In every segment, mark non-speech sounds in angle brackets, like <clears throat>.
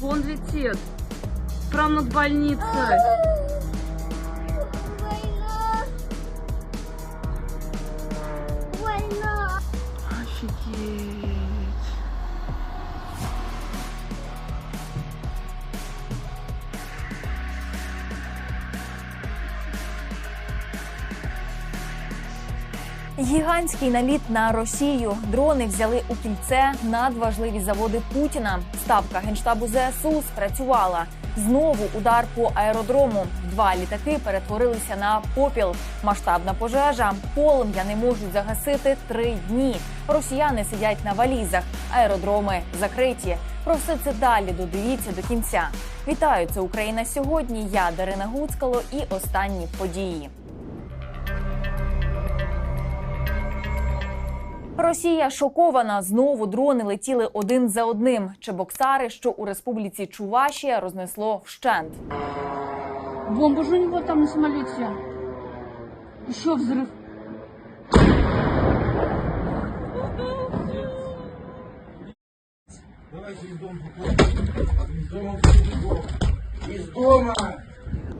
Вон летит. Прямо над больницей. Война! Война! Офигеть. Гігантський наліт на Росію. Дрони взяли у кільце надважливі заводи Путіна. Ставка генштабу ЗСУ спрацювала. Знову удар по аеродрому. Два літаки перетворилися на попіл. Масштабна пожежа. Полум'я не можуть загасити три дні. Росіяни сидять на валізах. Аеродроми закриті. Про все це далі додивіться до кінця. Вітаю, це Україна сьогодні. Я Дарина Гуцкало і останні події. Росія шокована. Знову дрони летіли один за одним. Чебоксари, що у республіці Чувашія, рознесло вщент. Бомба же у него там на самолете. Еще взрыв.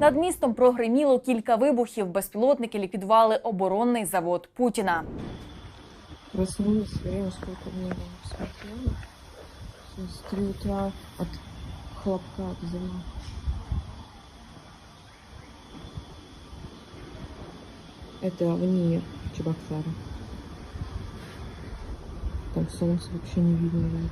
Над містом прогриміло кілька вибухів. Безпілотники ліквідували оборонний завод Путіна Проснулась, время сколько мне было? Смотрела. С 3 утра от хлопка от взрыва. Это вне Чебоксара. Там солнце вообще не видно. видно.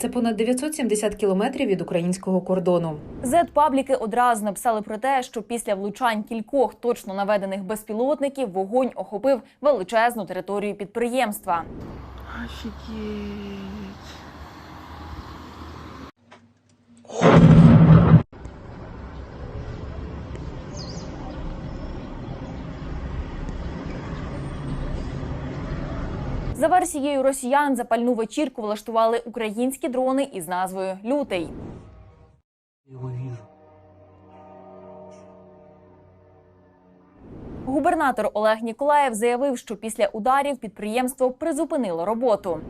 Це понад 970 кілометрів від українського кордону. Зет-пабліки одразу написали про те, що після влучань кількох точно наведених безпілотників вогонь охопив величезну територію підприємства. Офигеть. Версією росіян, запальну вечірку влаштували українські дрони із назвою Лютий. Губернатор Олег Ніколаєв заявив, що після ударів підприємство призупинило роботу.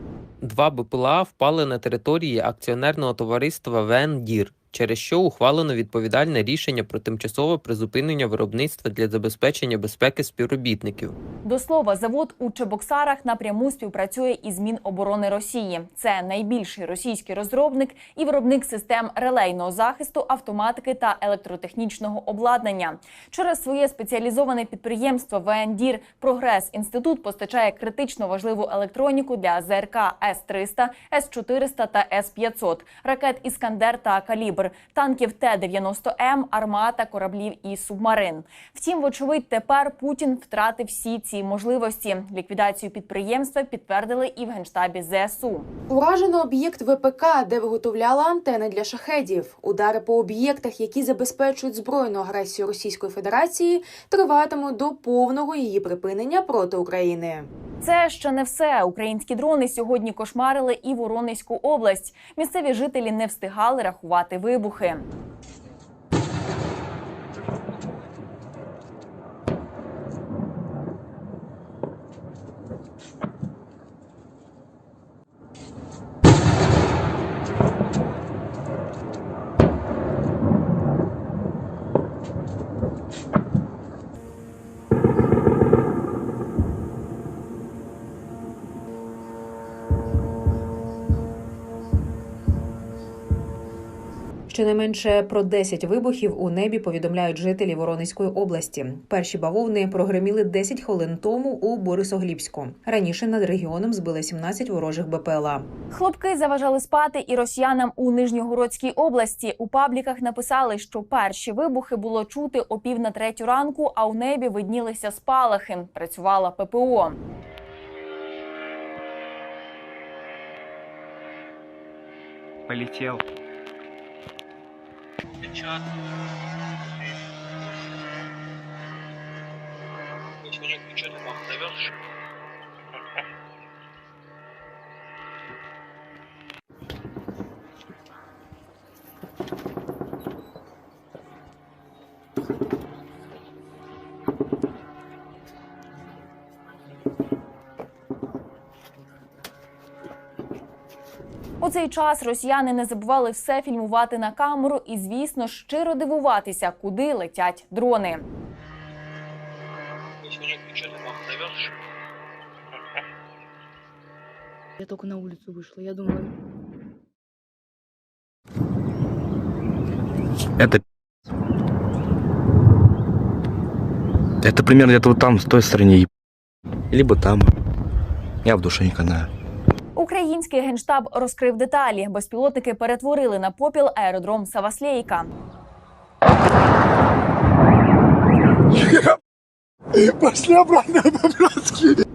Два БПЛА впали на території акціонерного товариства ВНДІР, через що ухвалено відповідальне рішення про тимчасове призупинення виробництва для забезпечення безпеки співробітників. До слова, завод у Чебоксарах напряму співпрацює із Міноборони Росії. Це найбільший російський розробник і виробник систем релейного захисту, автоматики та електротехнічного обладнання. Через своє спеціалізоване підприємство ВНДІР Прогрес Інститут постачає критично важливу електроніку для ЗРК С-300, С-400 та С-500, ракет Іскандер та Калібр, танків Т-90М, армата, кораблів і субмарин. Втім, вочевидь, тепер Путін втратив всі ці можливості. Ліквідацію підприємства підтвердили і в генштабі ЗСУ. Уражено об'єкт ВПК, де виготовляла антени для шахедів. Удари по об'єктах, які забезпечують збройну агресію Російської Федерації, триватимуть до повного її припинення проти України. Це ще не все. Українські дрони сьогодні кошмарили і Воронезьку область. Місцеві жителі не встигали рахувати вибухи вибухи. Щонайменше про 10 вибухів у небі повідомляють жителі Воронезької області. Перші бавовни прогреміли 10 хвилин тому у Борисоглібську. Раніше над регіоном збили 17 ворожих БПЛА. Хлопки заважали спати і росіянам у Нижньогородській області. У пабліках написали, що перші вибухи було чути о пів на третю ранку, а у небі виднілися спалахи. Працювала ППО. Полетел печатку. У цей час росіяни не забували все фільмувати на камеру і, звісно, щиро дивуватися, куди летять дрони. Я только на улицу вышла. Я думаю, Это Это примерно где-то вот там, в той стороне. Либо там. Я в душе не канаю. Український генштаб розкрив деталі. Безпілотники перетворили на попіл аеродром Саваслейка. <laughs>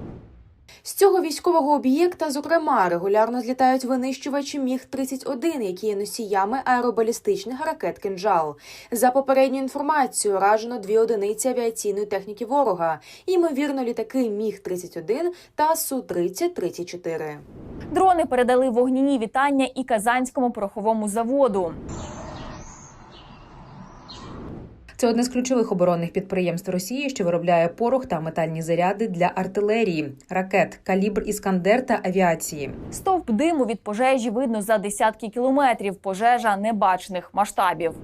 З цього військового об'єкта, зокрема, регулярно злітають винищувачі Міг 31 які є носіями аеробалістичних ракет «Кинджал». За попередньою інформацією, ражено дві одиниці авіаційної техніки ворога. Ймовірно, літаки Міг 31 та Су 30 34 Дрони передали вогняні вітання і казанському пороховому заводу. Це одне з ключових оборонних підприємств Росії, що виробляє порох та метальні заряди для артилерії, ракет, калібр Іскандер та авіації. Стовп диму від пожежі видно за десятки кілометрів. Пожежа небачних масштабів.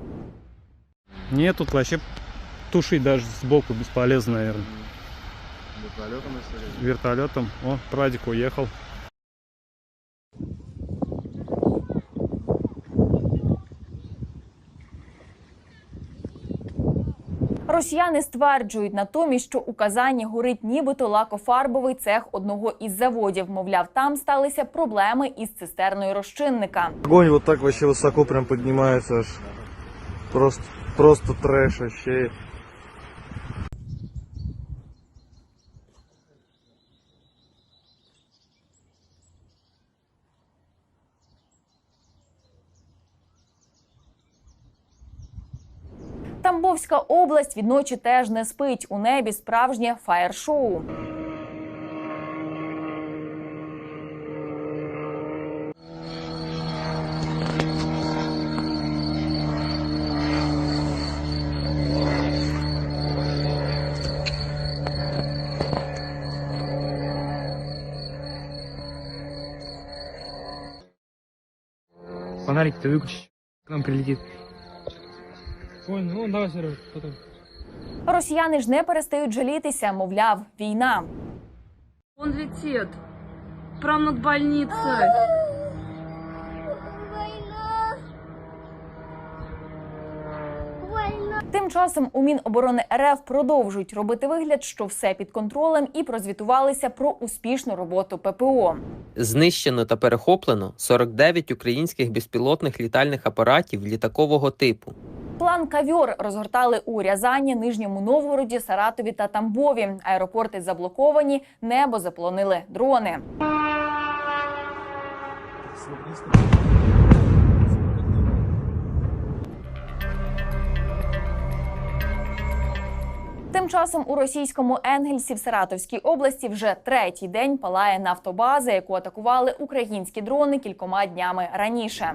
Нет, тут вообще тушить даже сбоку бесполезно, наверное. Вертолетом? О, Прадик уехал. Росіяни стверджують натомість, що у Казані горить нібито лакофарбовий цех одного із заводів. Мовляв, там сталися проблеми із цистерною розчинника. Огонь вот так вообще високо прям піднімається. аж. Просто, просто треш. вообще. Тамбовська область відночі теж не спить. У небі справжнє фаєр-шоу. Фонарик-то выключи. К нам прилетит. Ой, ну давай, Сереж, потом. Росіяни ж не перестають жалітися, мовляв, війна. Он летит. Прямо над больницей. Война! Война! Тим часом у Міноборони РФ продовжують робити вигляд, що все під контролем, і прозвітувалися про успішну роботу ППО. Знищено та перехоплено 49 українських безпілотних літальних апаратів літакового типу. План кавьор розгортали у Рязані, Нижньому Новгороді, Саратові та Тамбові. Аеропорти заблоковані, небо заполонили дрони. Тим часом у російському Енгельсі в Саратовській області вже третій день палає нафтобаза, яку атакували українські дрони кількома днями раніше.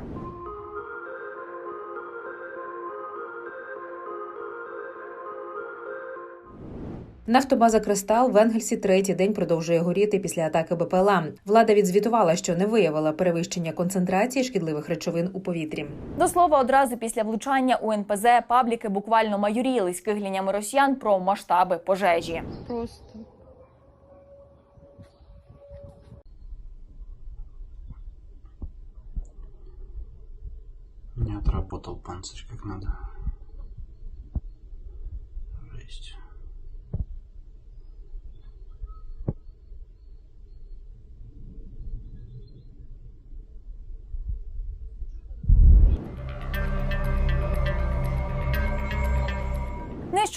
Нафтобаза Кристал в Енгельсі третій день продовжує горіти після атаки БПЛА. Влада відзвітувала, що не виявила перевищення концентрації шкідливих речовин у повітрі. До слова, одразу після влучання у НПЗ пабліки буквально майоріли скигліннями росіян про масштаби пожежі. Просто. Не отработал панцирь как надо. Жесть.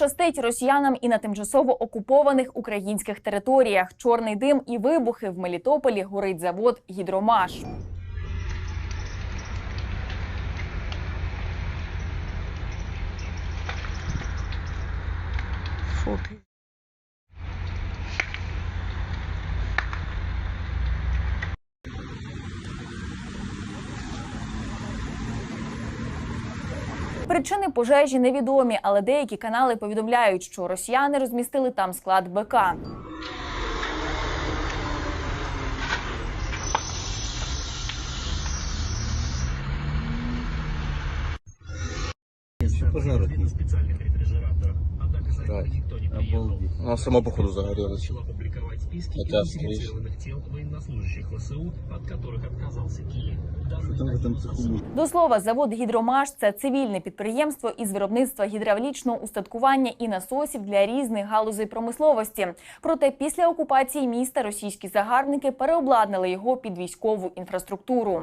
Щастить росіянам і на тимчасово окупованих українських територіях. Чорний дим і вибухи в Мелітополі горить завод Гідромаш. Причини пожежі невідомі, але деякі канали повідомляють, що росіяни розмістили там склад БК. Пожарить. Да. Обалдеть. Она сама походу загорелась. Хотя стоишь. Что там в этом цеху? До слова, завод Гідромаш це цивільне підприємство із виробництва гідравлічного устаткування і насосів для різних галузей промисловості. Проте після окупації міста російські загарбники переобладнали його під військову інфраструктуру.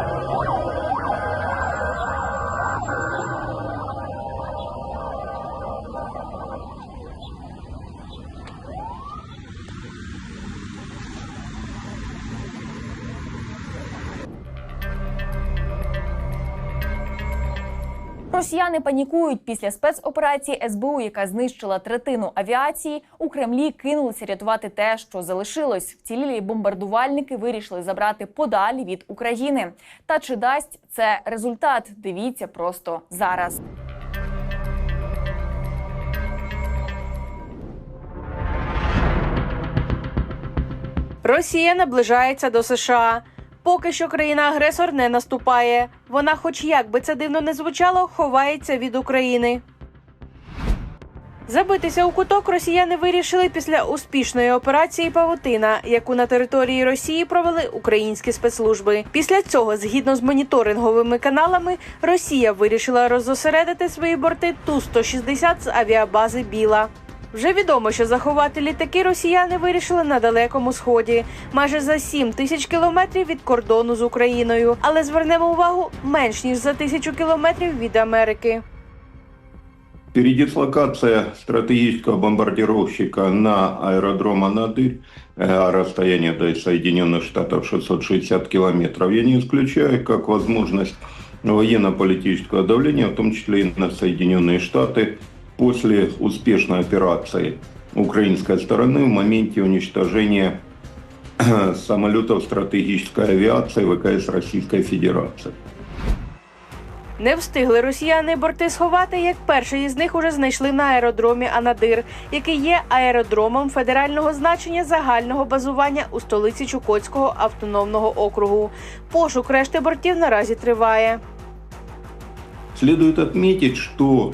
Росіяни панікують після спецоперації СБУ, яка знищила третину авіації. У Кремлі кинулися рятувати те, що залишилось. Вцілілі бомбардувальники вирішили забрати подалі від України. Та чи дасть це результат? Дивіться просто зараз. Росія наближається до США. Поки що країна-агресор не наступає. Вона, хоч як би це дивно не звучало, ховається від України. Забитися у куток росіяни вирішили після успішної операції Павутина, яку на території Росії провели українські спецслужби. Після цього, згідно з моніторинговими каналами, Росія вирішила роззосередити свої борти Ту-160 з авіабази Біла. Вже відомо, що заховати літаки росіяни вирішили на далекому сході, майже за 7 тисяч кілометрів від кордону з Україною. Але звернемо увагу менш ніж за тисячу кілометрів від Америки. Передислокация стратегического бомбардировщика на аэродром Анадырь, э, а расстояние до Соединенных Штатов 660 километров, я не исключаю как возможность военно-политического давления, в том числе и на Соединенные Штаты, после успешной операции украинской стороны в моменте уничтожения <clears throat> самолетов стратегической авиации ВКС Российской Федерации. Не встигли росіяни борти сховати, як перший із них уже знайшли на аеродромі Анадир, який є аеродромом федерального значення загального базування у столиці Чукотського автономного округу. Пошук решти бортів наразі триває. Следует отметить, что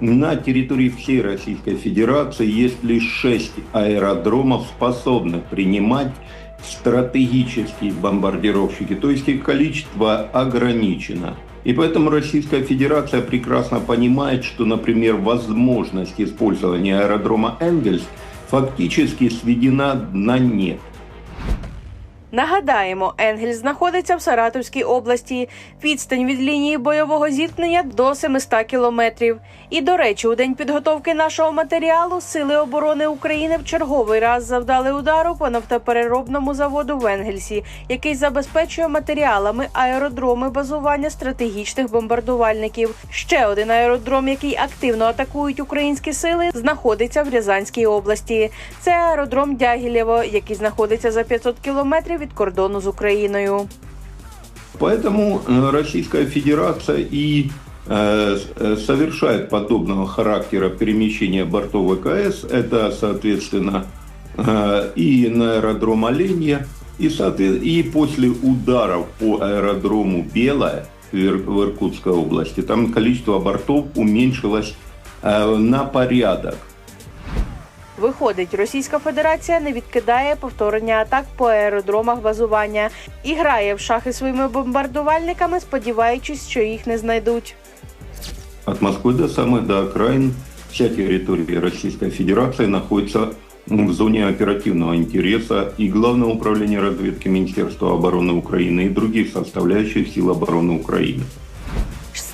на территории всей Российской Федерации есть лишь шесть аэродромов, способных принимать стратегические бомбардировщики, то есть их количество ограничено. И поэтому Российская Федерация прекрасно понимает, что, например, возможность использования аэродрома Энгельс фактически сведена на нет. Нагадаємо, Енгель знаходиться в Саратовській області. Відстань від лінії бойового зіткнення до 700 кілометрів. І до речі, у день підготовки нашого матеріалу Сили оборони України в черговий раз завдали удару по нафтопереробному заводу в Енгельсі, який забезпечує матеріалами аеродроми базування стратегічних бомбардувальників. Ще один аеродром, який активно атакують українські сили, знаходиться в Рязанській області. Це аеродром Дягілєво, який знаходиться за 500 кілометрів від кордону з Україною. Поэтому э, Российская Федерация и э, с- э, совершает подобного характера перемещения бортов ВКС. Это, соответственно, э, и на аэродром Оленья, и, соответ- и после ударов по аэродрому Белая в Ир- в Иркутской области, там количество бортов уменьшилось э, на порядок. Виходить, Російська Федерація не відкидає повторення атак по аеродромах базування і грає в шахи своїми бомбардувальниками, сподіваючись, що їх не знайдуть. От Москвы до самых до окраин вся территория Российской Федерации находится м, в зоне оперативного интереса и Главного управления разведки Министерства обороны Украины и других составляющих сил обороны Украины.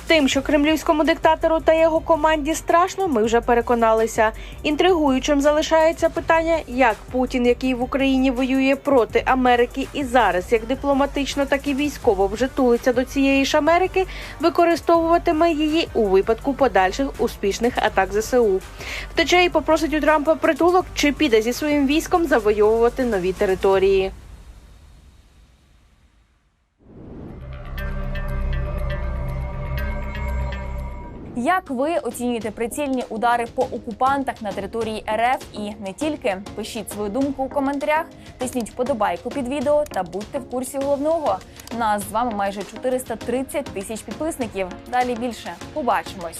Тим, що кремлівському диктатору та його команді страшно, ми вже переконалися. Інтригуючим залишається питання, як Путін, який в Україні воює проти Америки, і зараз як дипломатично, так і військово вже тулиться до цієї ж Америки, використовуватиме її у випадку подальших успішних атак ЗСУ. Втече і попросить у Трампа притулок, чи піде зі своїм військом завойовувати нові території. Як ви оцінюєте прицільні удари по окупантах на території РФ і не тільки? Пишіть свою думку у коментарях, тисніть вподобайку під відео та будьте в курсі головного. Нас з вами майже 430 тисяч підписників. Далі більше. Побачимось.